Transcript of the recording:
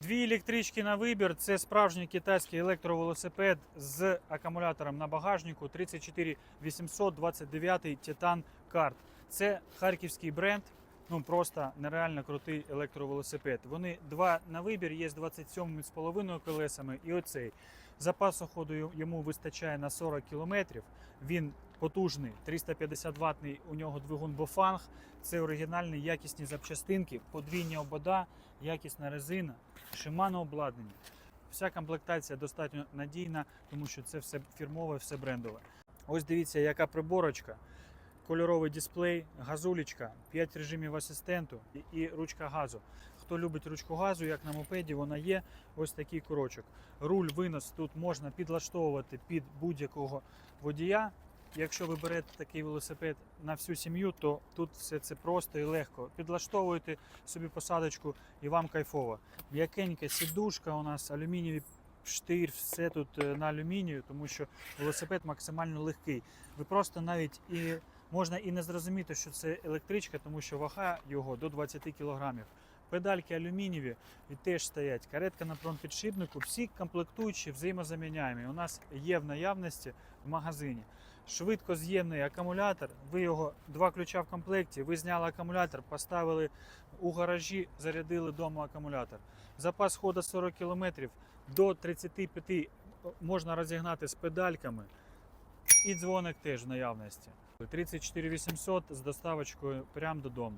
Дві електрички на вибір. Це справжній китайський електровелосипед з акумулятором на багажнику 34829 Titan Card. Це харківський бренд. Ну просто нереально крутий електровелосипед. Вони два на вибір, є з 27,5 колесами і оцей. Запасу ходу йому вистачає на 40 км. Він потужний, 350 ватний. У нього двигун Bofang. Це оригінальні якісні запчастинки, подвійні обода, якісна резина, Shimano обладнання. Вся комплектація достатньо надійна, тому що це все фірмове, все брендове. Ось дивіться, яка приборочка. Кольоровий дисплей, газулечка, 5 режимів асистенту і- і ручка газу. Хто любить ручку газу, як на мопеді, вона є. Ось такий курочок. Руль винос тут можна підлаштовувати під будь-якого водія. Якщо ви берете такий велосипед на всю сім'ю, то тут все це просто і легко. Підлаштовуєте собі посадочку і вам кайфово. М'якенька сідушка у нас, алюмінієві штир, все тут е, на алюмінію, тому що велосипед максимально легкий. Ви просто навіть і можна і не зрозуміти, що це електричка, тому що вага його до 20 кілограмів. Педальки алюмінієві теж стоять. Каретка на промпідшипнику. Всі комплектуючі взаємозаміняємі. У нас є в наявності в магазині. Швидкоз'ємний акумулятор. Ви його два ключа в комплекті. Ви зняли акумулятор, поставили у гаражі, зарядили вдома акумулятор. Запас ходу 40 км до 35 можна розігнати з педальками. І дзвоник теж в наявності. 34 800 з доставочкою прямо додому.